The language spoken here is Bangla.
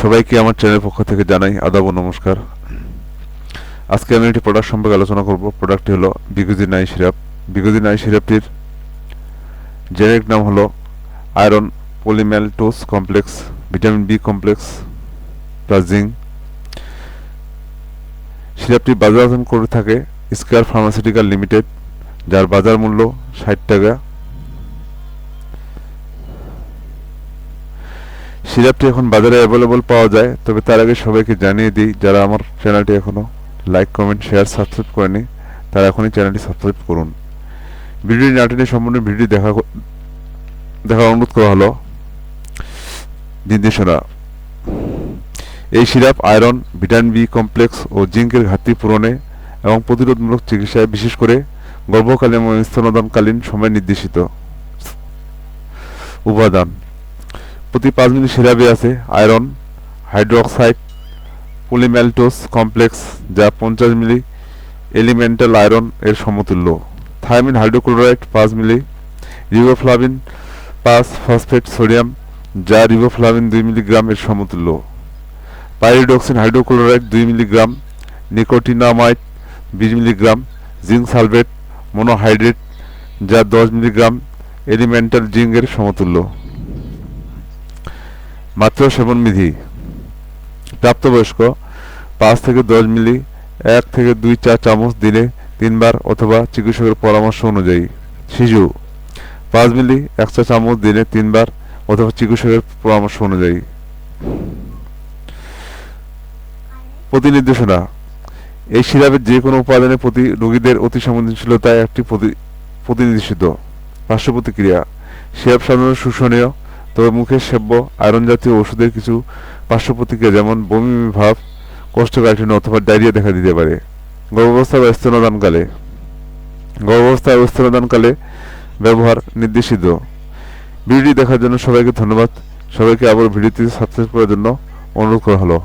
সবাইকে আমার চ্যানেলের পক্ষ থেকে জানাই আদাব নমস্কার। আজকে আমি একটি প্রোডাক্ট সম্পর্কে আলোচনা করব। প্রোডাক্টটি হলো বিগুজি নাই সিরাপ। বিগুজি নাই সিরাপটির জেনেরিক নাম হলো iron polymaltose complex, vitamin B complex plus zinc. সিরাপটি বাজারজাত করে থাকে স্কয়ার ফার্মাসিউটিক্যাল লিমিটেড, যার বাজার মূল্য ষাট টাকা। সিরাপটি এখন বাজারে অ্যাভেলেবল পাওয়া যায়, তবে তার আগে সবাইকে জানিয়ে দিই, যারা আমার চ্যানেলটি এখনও লাইক কমেন্ট শেয়ার সাবস্ক্রাইব করেনি, তারা এখনই চ্যানেলটি সাবস্ক্রাইব করুন। ভিডিওটি নাটিনে সম্পূর্ণ ভিডিও দেখা দেখার অনুরোধ করা হলো। নির্দেশনা। এই syrup iron, vitamin B complex ও জিঙ্কের ঘাটতি পূরণে এবং প্রতিরোধমূলক চিকিৎসায় বিশেষ করে গর্ভকালীন এবং স্তনদানকালীন সময় নির্দেশিত। উপাদান। প্রতি পাঁচ মিলি সিরাপে আছে, আয়রন, হাইড্রোক্সাইড পলিম্যালটোস কমপ্লেক্স, যা পঞ্চাশ মিলি, এলিমেন্টাল আয়রন এর সমতুল্য। থায়ামিন হাইড্রোক্লোরাইড পাঁচ মিলি, রিবোফ্লাভিন পাঁচ, ফসফেট, সোডিয়াম, যা রিবোফ্লাভিন দুই মিলিগ্রাম এর সমতুল্য। পাইরিডক্সিন হাইড্রোক্লোরাইড দুই মিলিগ্রাম নিকোটিনামাইড বিশ মিলিগ্রাম, জিঙ্ক সালফেট, মনোহাইড্রেট, যা দশ মিলিগ্রাম, এলিমেন্টাল জিঙ্কের সমতুল্য। মাত্র সেবন বিধি। প্রাপ্তবয়স্ক, পাঁচ থেকে দশ মিলি, এক থেকে দুই চা চামচ দিনে তিনবার অথবা চিকিৎসকের পরামর্শ অনুযায়ী। শিশু, পাঁচ মিলি, এক চা চামচ দিনে তিনবার অথবা চিকিৎসকের পরামর্শ অনুযায়ী। প্রতি নির্দেশনা এই সিরাপের যে কোনো উপাদানের প্রতি রোগীদের অতি সংবেদনশীলতায় একটি প্রতি প্রতিনিধিষিত পার্শ্ব প্রতিক্রিয়া সিরাপ সাধারণত শোষণীয় তবে মুখের সেব্য, আয়রন জাতীয় ওষুধের কিছু পার্শ্ব প্রতিক্রিয়া যেমন বমি, ভাব, কোষ্ঠকাঠিন্য অথবা ডায়রিয়া দেখা দিতে পারে। গর্ভাবস্থা বা স্তনদানকালে। গর্ভাবস্থা ও স্তনদানকালে ব্যবহার নির্দেশিত। ভিডিওটি দেখার জন্য সবাইকে ধন্যবাদ। সবাইকে আবার ভিডিওটি সাবস্ক্রাইব করার জন্য অনুরোধ করা হলো।